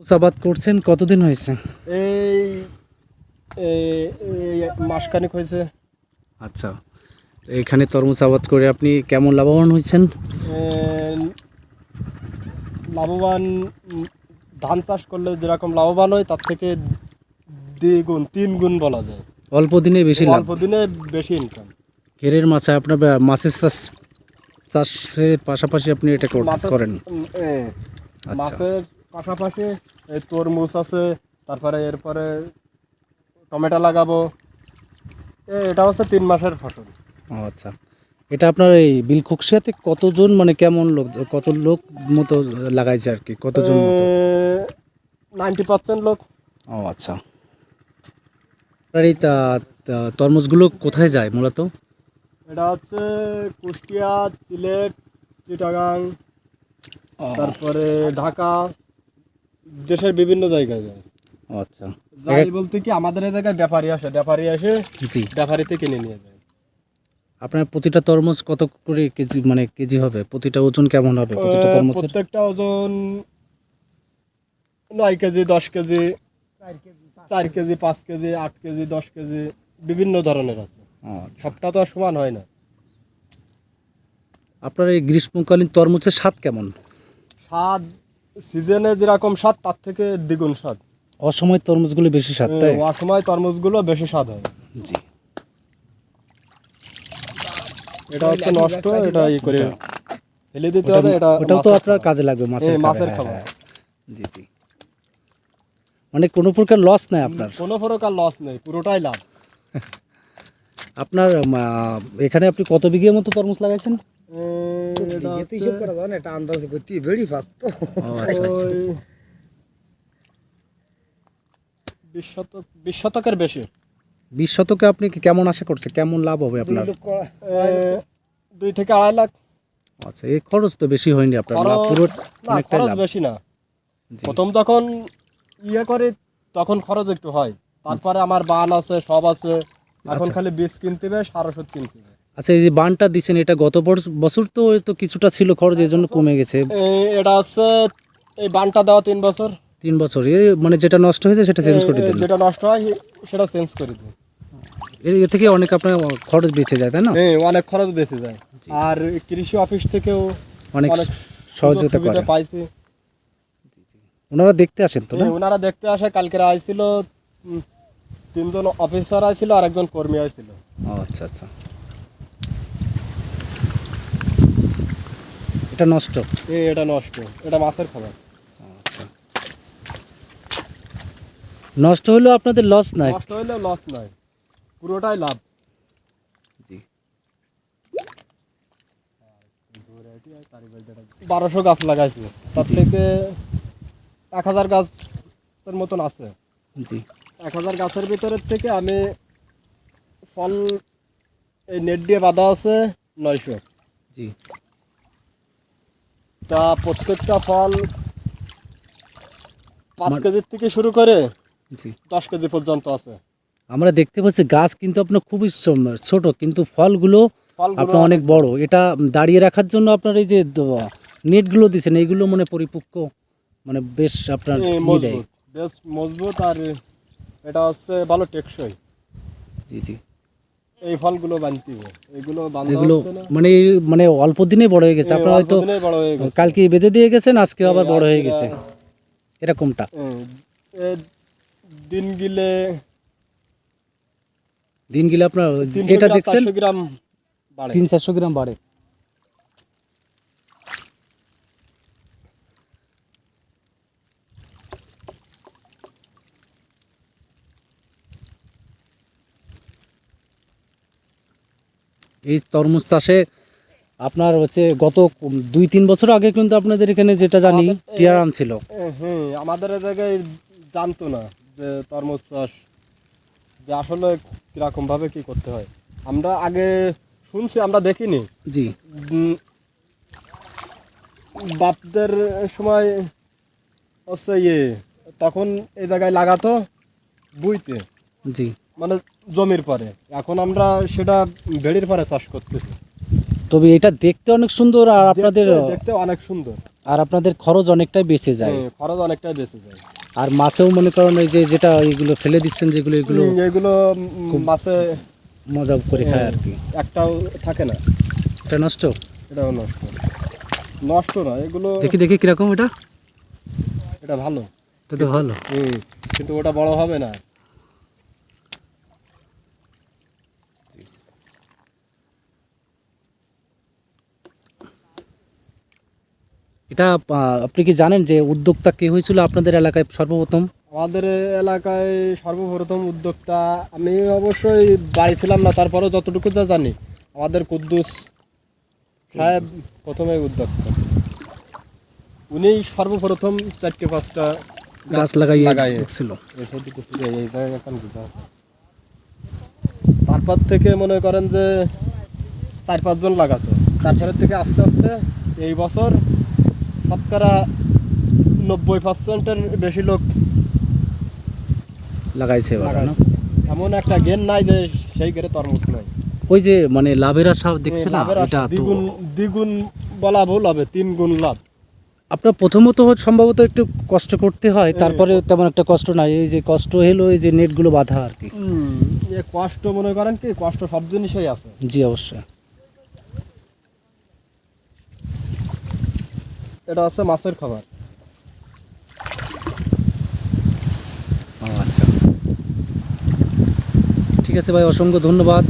চাষাবাদ করছেন কতদিন হয়েছে? এই এই- মাসখানেক হয়েছে। আচ্ছা এখানে তরমুজ আবাদ করে আপনি কেমন লাভবান হয়েছেন? লাভবান ধান চাষ করলে যেরকম লাভবান হয় তার থেকে দ্বিগুণ তিন গুণ বলা যায়। অল্প দিনে বেশি লাভ? অল্প দিনে বেশি ইনকাম ঘেরের মাছে আপনার মাছের চাষ চাষের পাশাপাশি আপনি এটা কর- করেন? আচ্ছা। মাছের পাশাপাশি এই তরমুজ আছে তারপরে এরপরে টমেটো লাগাবো। এটা হচ্ছে তিন মাসের ফসল। ও আচ্ছা। এটা আপনার এই বিলখুকশিয়াতে কতজন মানে কেমন লোক কত লোক মতো লাগাইছে আর কি? কতজন নাইনটি পার্সেন্ট লোক। ও আচ্ছা। আপনার এই তরমুজগুলো কোথায় যায় মূলত? এটা হচ্ছে কুষ্টিয়া সিলেট চিটাগাং তারপরে ঢাকা। দেশের বিভিন্ন জায়গায় যায়। আচ্ছা। যাই বলতে কি আমাদের এই জায়গায় ব্যাপারী আসে ব্যাপারী আসে জি। ব্যাপারীতে কিনে নিয়ে যায়। আপনার প্রতিটা তরমুজ কত করে কেজি মানে কেজি হবে? প্রতিটা ওজন কেমন হবে? প্রতিটা তরমুজের? প্রত্যেকটা ওজন নয় কেজি দশ কেজি চার কেজি পাঁচ কেজি আট কেজি দশ কেজি বিভিন্ন ধরনের আছে। আচ্ছা। সবটা তো আর সমান হয় না। আপনার এই গ্রীষ্মকালীন তরমুজের স্বাদ কেমন? স্বাদ সিজনে যেরকম স্বাদ তার থেকে দ্বিগুণ স্বাদ। অসময় তরমুজগুলো বেশি স্বাদ তাই? অসময় তরমুজগুলো বেশি স্বাদ হয়। জি। এটা হচ্ছে নষ্ট এটা ই করে ফেলে দিতে হবে এটা ওটাও তো আপনার কাজে লাগবে মাছের হ্যাঁ, মাছের খাবার, খাবার। হ্যাঁ, হ্যাঁ। জি জি। মানে কোনো প্রকার লস নাই আপনার? কোনো প্রকার লস নেই পুরোটাই লাভ। আপনার আহ, এখানে আপনি কত বিঘে মতো তরমুজ লাগাইছেন? এটা বিশ শতক বিশ শতকের বেশি বিশ শতকে আপনি কি কেমন আশা করছে কেমন লাভ হবে আপনার দুই থেকে আড়াই লাখ আচ্ছা এই খরচ তো বেশি হয়নি আপনার লাভ পুরো অনেকটাই লাভ বেশি না প্রথম যখন ইয়ে করে তখন খরচ একটু হয় তারপরে আমার বান আছে সব আছে এখন। খালি বীজ কিনতে হবে সার ওষুধ কিনতে হবে আচ্ছা এই যে বানটা দিছেন এটা গত বছর তো হয়তো কিছুটা ছিল খরচ এই জন্য কমে গেছে। এটা হচ্ছে এই বানটা দেওয়া তিন বছর। তিন বছর। এই মানে যেটা নষ্ট হয়েছে সেটা চেঞ্জ করে এ যেটা নষ্ট হয় সেটা চেঞ্জ করে দিই এ- এ থেকে অনেক আপনার খরচ বেঁচে যায় তাই না? এই অনেক খরচ বেঁচে যায়। আর কৃষি অফিস থেকেও অনেক সহযোগিতা করে। পাইছি। ওনারা দেখতে আসেন তো না? ওনারা দেখতে আসে কালকে আইছিল তিনজন অফিসার আইছিল আর একজন কর্মী আইছিল। আচ্ছা আচ্ছা। এটা নষ্ট? এই এটা নষ্ট। এটা মাছের খাবার। নষ্ট হলেও আপনাদের লস নাই। নষ্ট হইলেও লস নাই। পুরোটাই লাভ। জি। বারোশো গাছ লাগাইছি। তার থেকে এক হাজার গাছের মতন আছে। জি। এক হাজার গাছের ভিতরের থেকে আমি ফল এই নেট দিয়ে বাঁধা আছে নয়শো। জি। তা প্রত্যেকটা ফল পাঁচ কেজির থেকে শুরু করে জি। দশ কেজি পর্যন্ত আছে। আমরা দেখতে পাচ্ছি গাছ কিন্তু আপনার খুবই ছোট- কিন্তু ফলগুলো আপনার অনেক বড়। এটা দাঁড়িয়ে রাখার জন্য আপনার এই যে নেটগুলো দিচ্ছেন এইগুলো মানে পরিপক্ক মানে বেশ আপনার দেয়। বেশ মজবুত আর এটা হচ্ছে ভালো টেকসই। জি জি। এই ফলগুলো বানতে এগুলো এগুলো মানে মানে অল্প দিনে বড় হয়ে গেছে। আপনার হয়তো হয়ে কালকে বেঁধে দিয়ে গেছেন আজকে আবার বড় হয়ে গেছে। এরকমটা। দিন গিলে দিন গিলে আপনার এটা দেখছেন? গ্রাম তিন চারশো গ্রাম বাড়ে। এই তরমুজ চাষে আপনার হচ্ছে গত দুই তিন বছর আগে কিন্তু আপনাদের এখানে যেটা জানি টিয়ারাম ছিল হ্যাঁ আমাদের জায়গায় জানতো না যে তরমুজ চাষ যে আসলে কীরকম ভাবে কি করতে হয়। আমরা আগে শুনছি আমরা দেখিনি। জি। বাপদের সময় হচ্ছে ইয়ে তখন এই জায়গায় লাগাতো বুইতে। জি। মানে জমির পরে। এখন আমরা সেটা ভেড়ির পরে চাষ করতেছি। তবে এটা দেখতে অনেক সুন্দর আর আপনাদের দেখতে- অনেক সুন্দর। আর আপনাদের খরচ অনেকটাই বেঁচে যায়। হ্যাঁ, খরচ অনেকটাই বেঁচে যায়। আর মাছেও মনে করেন এই যে যেটা এইগুলো ফেলে দিচ্ছেন যেগুলো এগুলো এগুলো মাছে মজা করে খায় আর কি। একটাও থাকে না। এটা নষ্ট? এটাও নষ্ট। নষ্ট না এগুলো দেখি দেখি কীরকম এটা। এটা ভালো। এটা তো ভালো। কিন্তু ওটা বড় হবে না। এটা আপনি কি জানেন যে উদ্যোক্তা কে হয়েছিল আপনাদের এলাকায় সর্বপ্রথম? আমাদের এলাকায় সর্বপ্রথম উদ্যোক্তা আমি অবশ্যই বাড়ি ছিলাম না তারপরেও যতটুকু যা জানি। আমাদের কুদ্দুস সাহেব প্রথমে উদ্যোক্তা। উনি সর্বপ্রথম চারটে পাঁচটা গাছ লাগাইয়ে এখন তারপর থেকে মনে করেন যে চার পাঁচজন লাগাতো। তারপরে থেকে আস্তে আস্তে এই বছর শতকরা নব্বই পার্সেন্টের বেশি লোক লাগাইছে এবার না? এমন একটা গেন নাই যে সেই গেরে তরমুজ নাই। ওই যে মানে লাভের আশা দেখছে না? লাভের আশা এটা তো দ্বিগুণ দ্বিগুণ বলা ভুল হবে তিন গুণ লাভ। আপনার প্রথমত হচ্ছে সম্ভবত একটু কষ্ট করতে হয় তারপরে তেমন একটা কষ্ট নাই। এই যে কষ্ট হলো এই যে নেটগুলো বাঁধা আর কি। এ কষ্ট মনে করেন কি কষ্ট সব জিনিসই আছে। জি অবশ্যই। এটা হচ্ছে মাছের খাবার। আচ্ছা। ঠিক আছে ভাই অসংখ্য ধন্যবাদ।